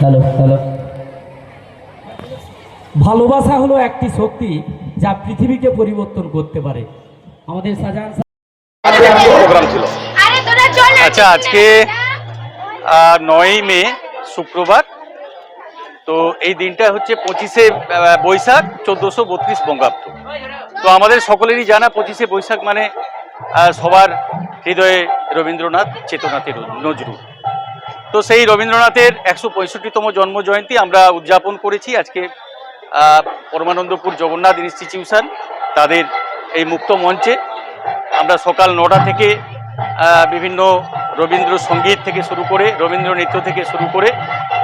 Hello hello. ভালোবাসা হলো একটি শক্তি যা পৃথিবীকে পরিবর্তন করতে পারে। আমাদের শাহজাহান প্রোগ্রাম ছিল। আরে তোরা চল না। আচ্ছা, আজকে, নয়ই মে শুক্রবার। তো এই দিনটা হচ্ছে পঁচিশে বৈশাখ চোদ্দোশো বত্রিশ বঙ্গাব্দ। তো আমাদের সকলেরই জানা পঁচিশে বৈশাখ মানে সবার হৃদয়ে রবীন্দ্রনাথ চেতনাতে নজরুল। তো সেই রবীন্দ্রনাথের একশো পঁয়ষট্টিতম জন্ম জয়ন্তী আমরা উদযাপন করেছি। আজকে পরমানন্দপুর জগন্নাথ ইনস্টিটিউশন তাদের এই মুক্ত মঞ্চে। আমরা সকাল নটা থেকে বিভিন্ন রবীন্দ্র সংগীত থেকে শুরু করে, রবীন্দ্র নৃত্য থেকে শুরু করে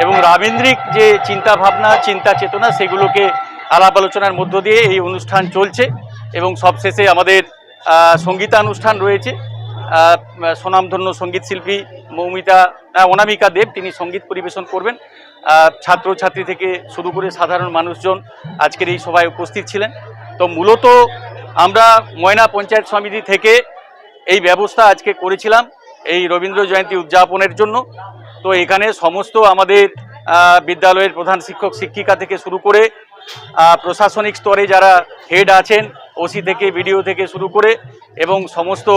এবং রাবীন্দ্রিক যে চিন্তা ভাবনা চিন্তা চেতনা সেগুলোকে আলাপ আলোচনার মধ্য দিয়ে এই অনুষ্ঠান চলছে এবং সবশেষে আমাদের সঙ্গীতানুষ্ঠান রয়েছে। আহ, স্বনামধন্য সংগীত শিল্পী মৌমিতা অনামিকা দেব তিনি সংগীত পরিবেশন করবেন। ছাত্রছাত্রী থেকে শুরু করে সাধারণ মানুষজন আজকের এই সভায় উপস্থিত ছিলেন। তো মূলত আমরা ময়না পঞ্চায়েত সমিতি থেকে এই ব্যবস্থা আজকে করেছিলাম এই রবীন্দ্র জয়ন্তী উদযাপনের জন্য। তো এখানে সমস্ত আমাদের বিদ্যালয়ের প্রধান শিক্ষক শিক্ষিকা থেকে শুরু করে প্রশাসনিক স্তরে যারা হেড আছেন ওসি থেকে বিডিও থেকে শুরু করে এবং সমস্ত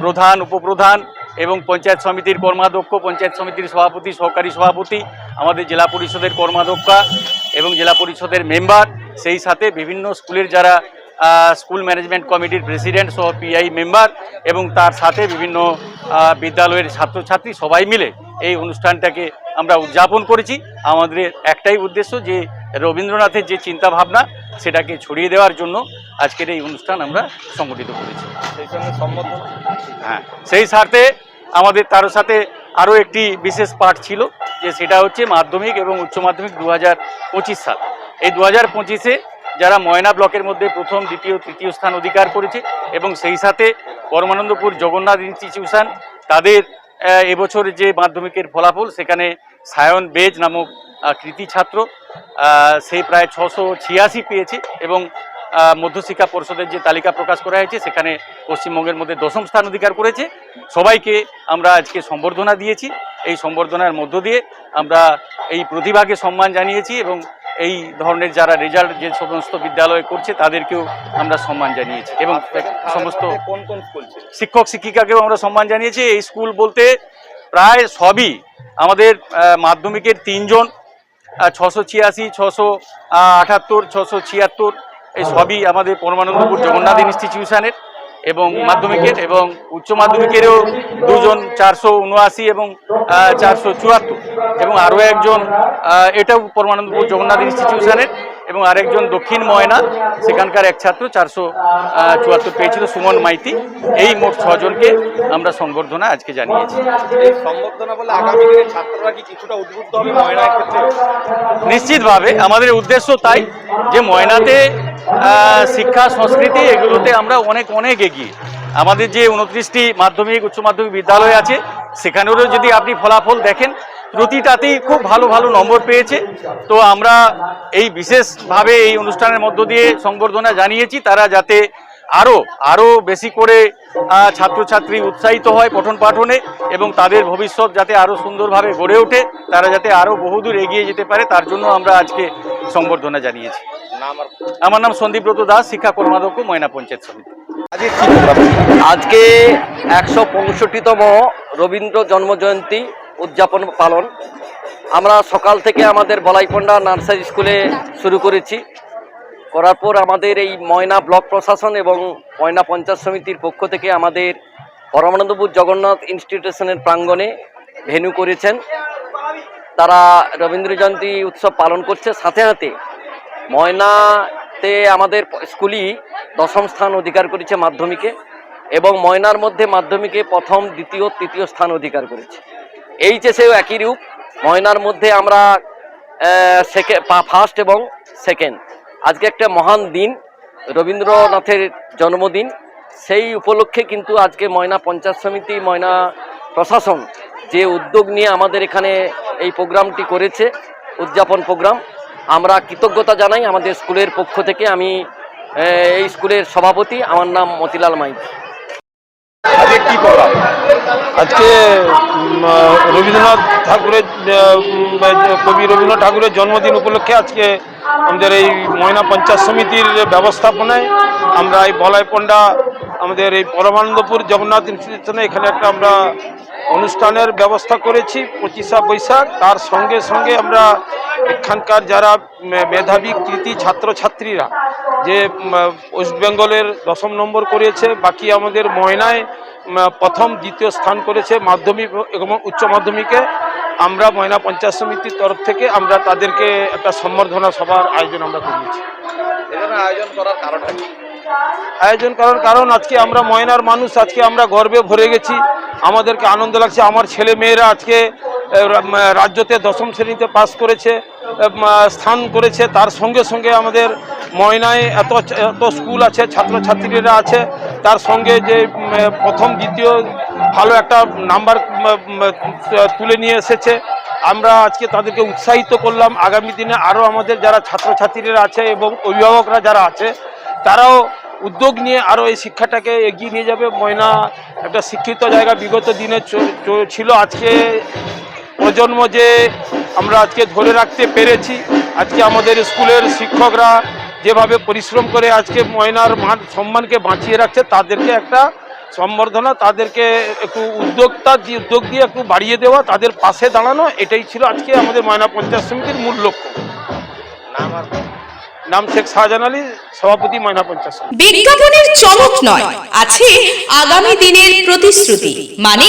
প্রধান, উপপ্রধান এবং পঞ্চায়েত সমিতির কর্মাধ্যক্ষ, পঞ্চায়েত সমিতির সভাপতি, সহকারী সভাপতি, আমাদের জেলা পরিষদের কর্মাধ্যক্ষা এবং জেলা পরিষদের মেম্বার, সেই সাথে বিভিন্ন স্কুলের যারা স্কুল ম্যানেজমেন্ট কমিটির প্রেসিডেন্ট সহ পিআই মেম্বার এবং তার সাথে বিভিন্ন বিদ্যালয়ের ছাত্রছাত্রী সবাই মিলে এই অনুষ্ঠানটাকে আমরা উদযাপন করেছি। আমাদের একটাই উদ্দেশ্য যে রবীন্দ্রনাথের যে চিন্তা ভাবনা সেটাকে ছড়িয়ে দেওয়ার জন্য আজকের এই অনুষ্ঠান আমরা সংগঠিত করেছি। সেই সঙ্গে সম্বোধন হ্যাঁ সেই স্বার্থে আমাদের তার সাথে আরও একটি বিশেষ পাঠ ছিল যে সেটা হচ্ছে মাধ্যমিক এবং উচ্চ মাধ্যমিক দু পঁচিশ সাল। এই দু হাজার পঁচিশে যারা ময়না ব্লকের মধ্যে প্রথম দ্বিতীয় তৃতীয় স্থান অধিকার করেছে এবং সেই সাথে পরমানন্দপুর জগন্নাথ ইনস্টিটিউশন তাদের এবছর যে মাধ্যমিকের ফলাফল সেখানে সায়ন বেজ নামক কৃতি ছাত্র আহ, সে প্রায় ছশো ছিয়াশি পেয়েছে এবং মধ্যশিক্ষা পরিষদের যে তালিকা প্রকাশ করা হয়েছে সেখানে পশ্চিমবঙ্গের মধ্যে দশম স্থান অধিকার করেছে। সবাইকে আমরা আজকে সম্বর্ধনা দিয়েছি। এই সম্বর্ধনার মধ্য দিয়ে আমরা এই প্রতিভাকে সম্মান জানিয়েছি এবং এই ধরনের যারা রেজাল্ট যে সমস্ত বিদ্যালয়ে করছে তাদেরকেও আমরা সম্মান জানিয়েছি এবং সমস্ত কোন কোন স্কুল শিক্ষক শিক্ষিকাকেও আমরা সম্মান জানিয়েছি। এই স্কুল বলতে প্রায় সবই আমাদের মাধ্যমিকের তিনজন ছশো ছিয়াশি, ছশো আঠাত্তর ছশো ছিয়াত্তর, এই সবই আমাদের পরমানন্দপুর জগন্নাথ ইনস্টিটিউশনের এবং মাধ্যমিকের এবং উচ্চ মাধ্যমিকেরও দুজন চারশো উনআশি এবং চারশো চুয়াত্তর এবং আরও একজন এটাও পরমানন্দপুর জগন্নাথ ইনস্টিটিউশনের। এবং আরেকজন দক্ষিণ ময়না সেখানকার এক ছাত্র চারশো চুয়াত্তর পেয়েছিল সুমন মাইতি। এই মোট ছজনকে আমরা সংবর্ধনা আজকে জানিয়েছি। নিশ্চিতভাবে আমাদের উদ্দেশ্য তাই যে ময়নাতে শিক্ষা সংস্কৃতি এগুলোতে আমরা অনেক অনেক এগিয়ে। আমাদের যে উনত্রিশটি মাধ্যমিক উচ্চ মাধ্যমিক বিদ্যালয় আছে সেখানেরও যদি আপনি ফলাফল দেখেন প্রতিটাতেই খুব ভালো ভালো নম্বর পেয়েছে। তো আমরা এই বিশেষভাবে এই অনুষ্ঠানের মধ্য দিয়ে সংবর্ধনা জানিয়েছি, তারা যাতে আরও আরও বেশি করে ছাত্রছাত্রী উৎসাহিত হয় পঠন পাঠনে এবং তাদের ভবিষ্যৎ যাতে আরও সুন্দরভাবে গড়ে ওঠে, তারা যাতে আরও বহুদূর এগিয়ে যেতে পারে, তার জন্য আমরা আজকে সংবর্ধনা জানিয়েছি। আমার নাম সন্দীপব্রত দাস, শিক্ষা কর্মাধ্যক্ষ, ময়না পঞ্চায়েত সমিতি। আজকে একশো পঁয়ষট্টিতম রবীন্দ্র জন্মজয়ন্তী। উদযাপন পালন। আমরা সকাল থেকে আমাদের বলাইপন্ডা নার্সারি স্কুলে শুরু করেছি। করার পর আমাদের এই ময়না ব্লক প্রশাসন এবং ময়না পঞ্চায়েত সমিতির পক্ষ থেকে আমাদের পরমানন্দপুর জগন্নাথ ইনস্টিটিউশনের প্রাঙ্গণে ভেন্যু করেছেন। তারা রবীন্দ্র জয়ন্তী উৎসব পালন করছে। সাথে সাথে ময়নাতে আমাদের স্কুলই দশম স্থান অধিকার করেছে মাধ্যমিকে এবং ময়নার মধ্যে মাধ্যমিকে প্রথম, দ্বিতীয়, তৃতীয় স্থান অধিকার করেছে। এইচএসেও একই রূপ। ময়নার মধ্যে আমরা ফার্স্ট এবং সেকেন্ড আজকে একটা মহান দিন, রবীন্দ্রনাথের জন্মদিন। সেই উপলক্ষে কিন্তু আজকে ময়না পঞ্চায়েত সমিতি, ময়না প্রশাসন যে উদ্যোগ নিয়ে আমাদের এখানে এই প্রোগ্রামটি করেছে, উদযাপন প্রোগ্রাম, আমরা কৃতজ্ঞতা জানাই আমাদের স্কুলের পক্ষ থেকে। আমি এই স্কুলের সভাপতি, আমার নাম মতিলাল মাইতি। আজকে কি প্রোগ্রাম? আজকে রবীন্দ্রনাথ ঠাকুরের কবি রবীন্দ্রনাথ ঠাকুরের জন্মদিন উপলক্ষে আজকে আমাদের এই ময়না পঞ্চায়েত সমিতির ব্যবস্থাপনায় আমরা এই বলাইপন্ডা, আমাদের এই পরমানন্দপুর জগন্নাথ ইনস্টিটিউশনে এখানে একটা আমরা অনুষ্ঠানের ব্যবস্থা করেছি, পঁচিশা বৈশাখ। তার সঙ্গে সঙ্গে আমরা এখানকার যারা মেধাবী, কৃতি ছাত্রছাত্রীরা, যে ওয়েস্ট বেঙ্গলের দশম নম্বর করেছে, বাকি আমাদের ময়নায় প্রথম দ্বিতীয় স্থান করেছে মাধ্যমিক এবং উচ্চ মাধ্যমিকে। আমরা ময়না পঞ্চায়েত সমিতির তরফ থেকে আমরা তাদেরকে একটা সম্বর্ধনা সভার আয়োজন আমরা করিয়েছি। এখানে আয়োজন করার কারণটা আয়োজন করার কারণ আজকে আমরা ময়নার মানুষ আজকে আমরা গর্বে ভরে গেছি। আমাদেরকে আনন্দ লাগছে। আমার ছেলে মেয়েরা আজকে রাজ্যতে দশম শ্রেণীতে পাস করেছে স্থান করেছে। তার সঙ্গে সঙ্গে আমাদের ময়নায় এত এত স্কুল আছে ছাত্রছাত্রীরা আছে। তার সঙ্গে যে প্রথম, দ্বিতীয় ভালো একটা নাম্বার তুলে নিয়ে এসেছে। আমরা আজকে তাদেরকে উৎসাহিত করলাম। আগামী দিনে আরও আমাদের যারা ছাত্রছাত্রীরা আছে এবং অভিভাবকরা যারা আছে, তারাও উদ্যোগ নিয়ে আরও এই শিক্ষাটাকে এগিয়ে নিয়ে যাবে। ময়না একটা শিক্ষিত জায়গা বিগত দিনে ছিল। আজকে প্রজন্ম যে আমরা আজকে ধরে রাখতে পেরেছি, আজকে আমাদের স্কুলের শিক্ষকরা যেভাবে পরিশ্রম করে আজকে ময়নার মান সম্মানকে বাঁচিয়ে রাখছে তাদেরকে একটা সম্বর্ধনা তাদেরকে একটু উদ্যোক্তা দিয়ে উদ্যোগ দিয়ে একটু বাড়িয়ে দেওয়া তাদের পাশে দাঁড়ানো এটাই ছিল আজকে আমাদের ময়না পঞ্চায়েত সমিতির মূল লক্ষ্য নাম নাম শেখ শাহজাহান আলী সভাপতি ময়না পঞ্চায়েত। বিজ্ঞাপনের চমক নয় আছে আগামী দিনের প্রতিশ্রুতি মানে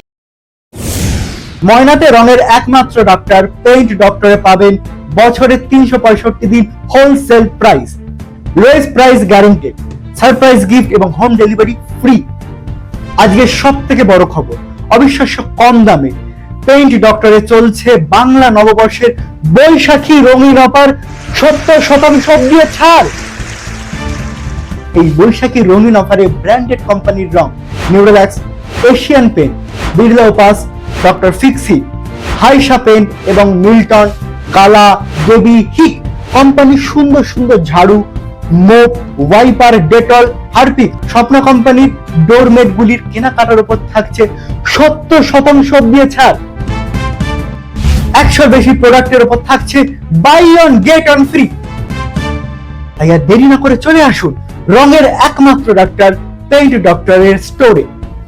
ময়নাতে রঙের একমাত্র ডক্টর পেইন্ট ডক্টরে পাবেন বছরে তিনশো পঁয়ষট্টি দিন wholesale price lowest price guaranteed surprise gift এবং হোম ডেলিভারি ফ্রি আজকে সব থেকে বড় খবর, অবিশ্বাস্য কম দামে পেইন্ট ডক্টরে চলছে বাংলা নববর্ষের বৈশাখী রঙিন অফার, সত্তর শতাংশ দিয়ে ছাড়। এই বৈশাখী রঙিন অফারে ব্র্যান্ডেড কোম্পানির রং Nerolac Asian paints Birla Opus doctor fixit হাইসা paints এবং মিল্টন, কালা দেবী হিক কোম্পানির সুন্দর সুন্দর ঝাড়ু, মোপ, ওয়াইপার, ডেটল, হারপিক স্বপ্ন কোম্পানির ডোরমেট গুলির কেনাকাটার উপর থাকছে সত্তর শতাংশ দিয়ে ছাড়। একশোর বেশি প্রোডাক্টের উপর থাকছে buy one get one free তাই আর দেরি না করে চলে আসুন রঙের একমাত্র ডাক্তার পেইন্ট ডক্টরের স্টোরে